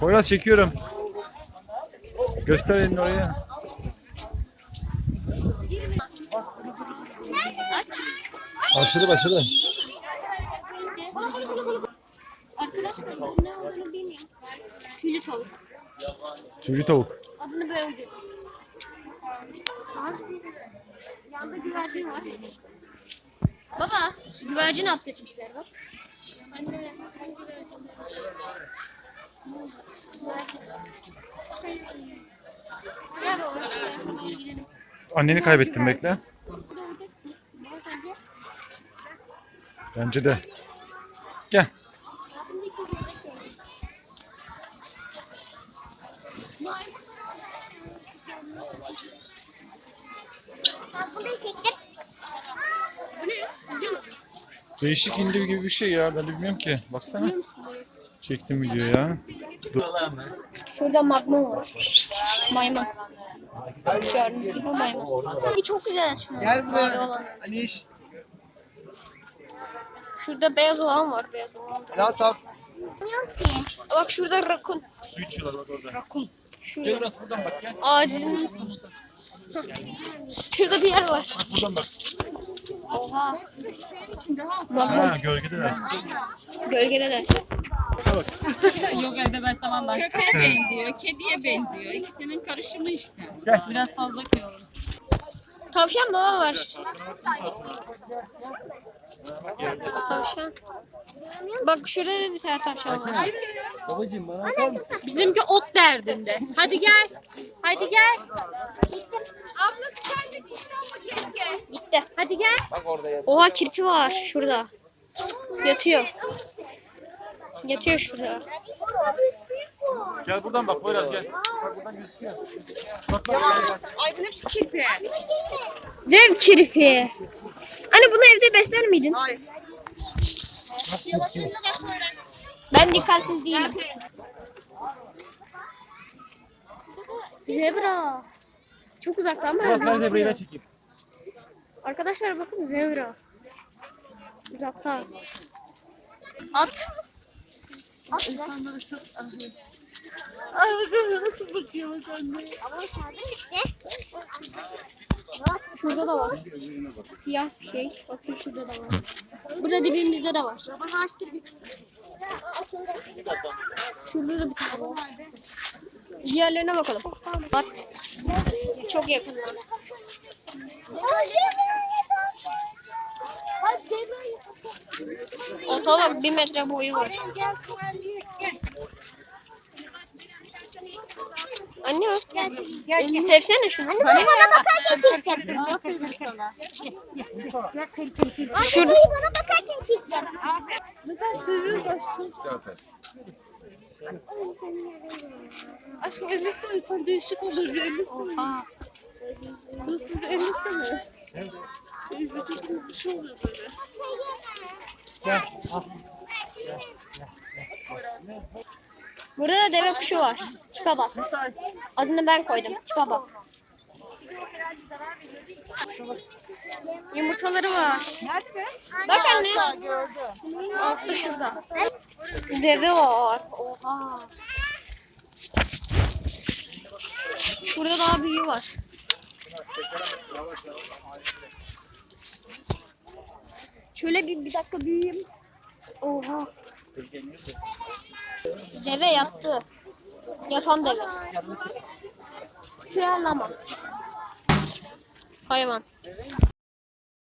Poyraz çekiyorum. Göster elini oraya. Başladı başladı. Arkadaşlar ne olduğunu bilmiyorum. Tüylü tavuk. Tüylü tavuk. Adını böyle diyor. Yanda güvercin var. Baba, güvercin hapsetmişler bak. Anne, hangi güvercin? Anneni kaybettim bekle. Bence de. Gel. Değişik hindi gibi bir şey ya. Ben de bilmiyorum ki. Baksana. Çektim videoyu ya. Şurada magma var. Maymun. Gördüğünüz gibi maymun. Bir çok güzel açmıyor. Gel buraya. Aliş. Şurada beyaz olan var. Beyaz olan. Ya saf. Bak şurada rakun. Su içiyorlar bak orada. Şurada. Burası buradan bak gel. Ağacın. Şurada bir yer var. Buradan bak. Oha. Magma. Ha gölgedeler. Gölgede de. Yok evde beslemem ben. Köpeğe benziyor, kediye benziyor. İkisinin karışımı işte. Biraz fazla kilolu. Tavşan baba var. Tavşan. Bak şurada da bir tane tavşan var. Bizimki ot derdinde. Hadi gel. Hadi gel. Gitti. Hadi gel. Oha kirpi var şurada. Yatıyor. Yatıyor şurada. Gel buradan bak Poyraz gel. Bak buradan gözüküyor. Ay bu ne biçim kirpi? Dev kirpi. Hani bunu evde besler miydin? Hayır. Ben dikkatsiz değilim. Zebra. Çok uzakta ama Poyraz ver zebrayı ben çekeyim. Arkadaşlar bakın zebra. Uzakta. At. Ay bakalım nasıl bakıyor bak anne. Şurada da var. Siyah bir şey. Bakın şurada da var. Burada dibimizde de var. Şurada da bir tane var. Diğerlerine bakalım. At. Çok yakınlar. Ota bak bir metre boyu var. Anne bak. Elini sevsene şunu. Anne bana bakarken çektim. Şurada. Bana bakarken çektim. Neden seviyoruz aşkım? Aşkım ellesene sen değişik olur bir ellesene. Nasıl ellesene. Ay, vücuduma bir şey oluyor böyle. Burada da deve kuşu var. Tipe bak. Adını ben koydum. Tipe bak. Yumurtaları var. Bak anne. Altta şurada. Deve var. Oha. Burada daha büyüğü var. Şöyle bir, bir dakika büyüyeyim. Oha. Deve yattı. Yatan deve. Tüy anlama. Hayvan.